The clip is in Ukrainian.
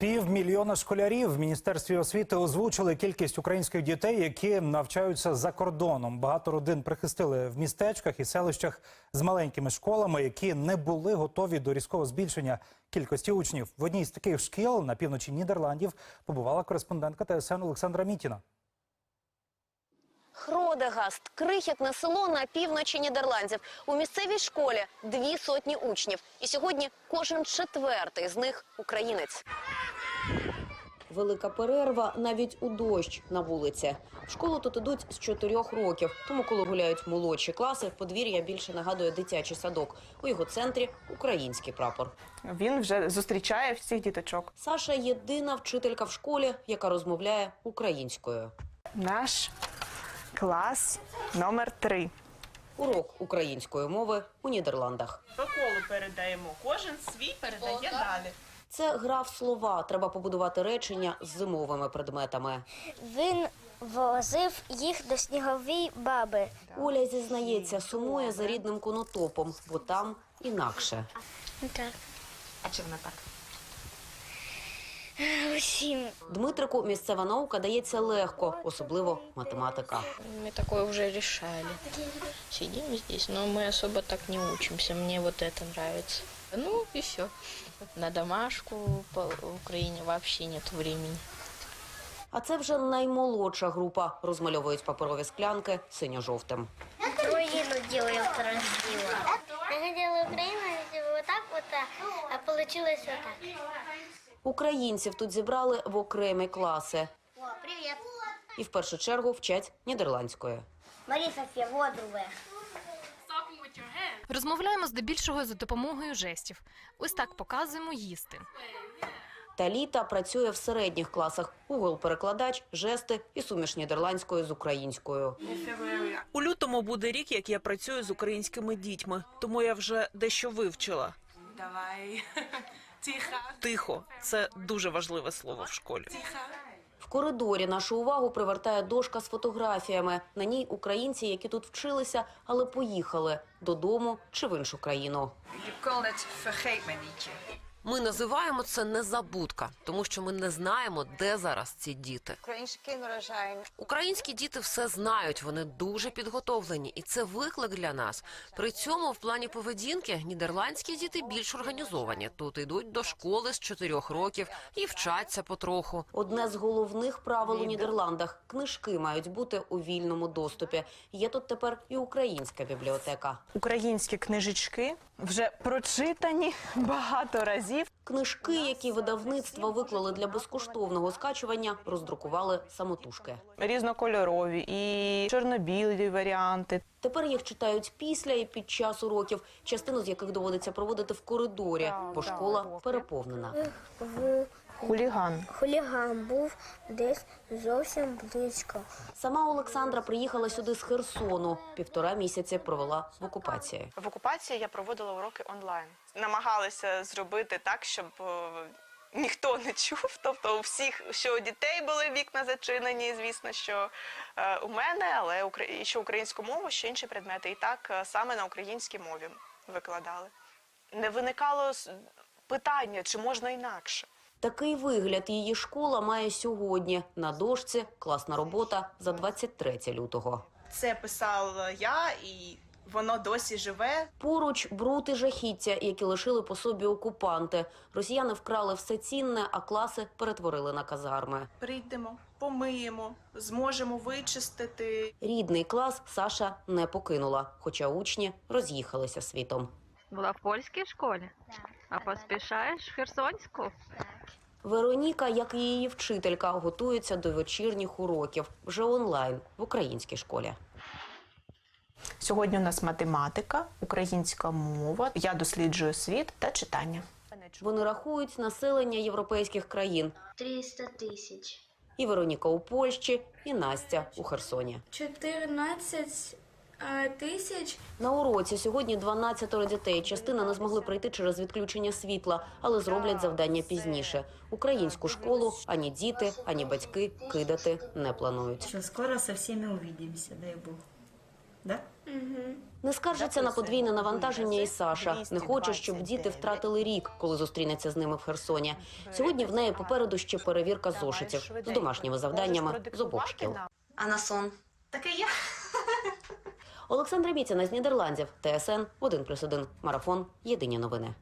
Півмільйона школярів в міністерстві освіти озвучили кількість українських дітей, які навчаються за кордоном. Багато родин прихистили в містечках і селищах з маленькими школами, які не були готові до різкого збільшення кількості учнів. В одній з таких шкіл на півночі Нідерландів побувала кореспондентка ТСН Олександра Мітіна. Хродегаст – крихітне село на півночі Нідерландів. У місцевій школі дві сотні учнів. І сьогодні кожен четвертий з них – українець. Велика перерва навіть у дощ на вулиці. В школу тут ідуть з чотирьох років. Тому, коли гуляють молодші класи, подвір'я більше нагадує дитячий садок. У його центрі – український прапор. Він вже зустрічає всіх діточок. Саша – єдина вчителька в школі, яка розмовляє українською. Наш клас номер три. Урок української мови у Нідерландах. По колу передаємо. Кожен свій передає далі. Це гра в слова. Треба побудувати речення з зимовими предметами. Він возив їх до снігової баби. Оля зізнається, сумує за рідним конотопом, бо там інакше. Так. А чи вона так? Усім. Дмитрику місцева наука дається легко, особливо математика. Мы такое уже решали. Сидим здесь, но мы особо так не учимся. Мне вот это нравится. Ну и все. На домашку по Украине вообще нет времени. А це вже наймолодша група. Розмальовують паперові склянки синьо-жовтим. Украину делаю красиво. Я хотела Украину вот так вот, а получилось вот так. Українців тут зібрали в окремі класи. О, привет. І в першу чергу вчать нідерландської. Мария София, вот. Розмовляємо здебільшого за допомогою жестів. Ось так показуємо їсти. Таліта працює в середніх класах. Google-перекладач, жести і суміш нідерландської з українською. У лютому буде рік, як я працюю з українськими дітьми, тому я вже дещо вивчила. Давай. Тихо. Тихо це дуже важливе слово в школі. В коридорі нашу увагу привертає дошка з фотографіями. На ній українці, які тут вчилися, але поїхали додому чи в іншу країну. Ми називаємо це незабудка, тому що ми не знаємо, де зараз ці діти. Українські діти все знають, вони дуже підготовлені, і це виклик для нас. При цьому в плані поведінки нідерландські діти більш організовані. Тут йдуть до школи з чотирьох років і вчаться потроху. Одне з головних правил у Нідерландах книжки мають бути у вільному доступі. Є тут тепер і українська бібліотека. Українські книжечки вже прочитані багато разів. Книжки, які видавництво виклали для безкоштовного скачування, роздрукували самотужки. Різнокольорові і чорно-білі варіанти. Тепер їх читають після і під час уроків, частину з яких доводиться проводити в коридорі, бо школа переповнена. Хуліган. хуліган був десь зовсім близько. Сама Олександра приїхала сюди з Херсону. Півтора місяці провела в окупації. В окупації я проводила уроки онлайн. Намагалися зробити так, щоб е, ніхто не чув. Тобто у всіх, що у дітей були вікна зачинені, звісно, що е, у мене, але що українську мову, що інші предмети. І так е, саме на українській мові викладали. Не виникало питання, чи можна інакше. Такий вигляд її школа має сьогодні. На дошці класна робота за 23 лютого. Це писала я, і воно досі живе. Поруч бруд і жахіття, які лишили по собі окупанти. Росіяни вкрали все цінне, а класи перетворили на казарми. Прийдемо, помиємо, зможемо вичистити. Рідний клас Саша не покинула, хоча учні роз'їхалися світом. Була в польській школі? А поспішаєш в Херсонську? Вероніка, як і її вчителька, готується до вечірніх уроків вже онлайн в українській школі. Сьогодні у нас математика, українська мова. Я досліджую світ та читання. Вони рахують населення європейських країн. 300 тисяч. І Вероніка у Польщі, і Настя у Херсоні. 14 тисяч. На уроці сьогодні 12 дітей. Частина не змогли прийти через відключення світла, але зроблять завдання пізніше. Українську школу ані діти, ані батьки кидати не планують. Что скоро со всеми увидимся, дай бог. Да? Не скаржиться на подвійне навантаження і Саша. Не хоче, щоб діти втратили рік, коли зустрінеться з ними в Херсоні. Сьогодні в неї попереду ще перевірка зошитів з домашніми завданнями з обох шкіл. А на сон? Таке є. Олександра Міціна з Нідерландів. ТСН 1+,1. Марафон. Єдині новини.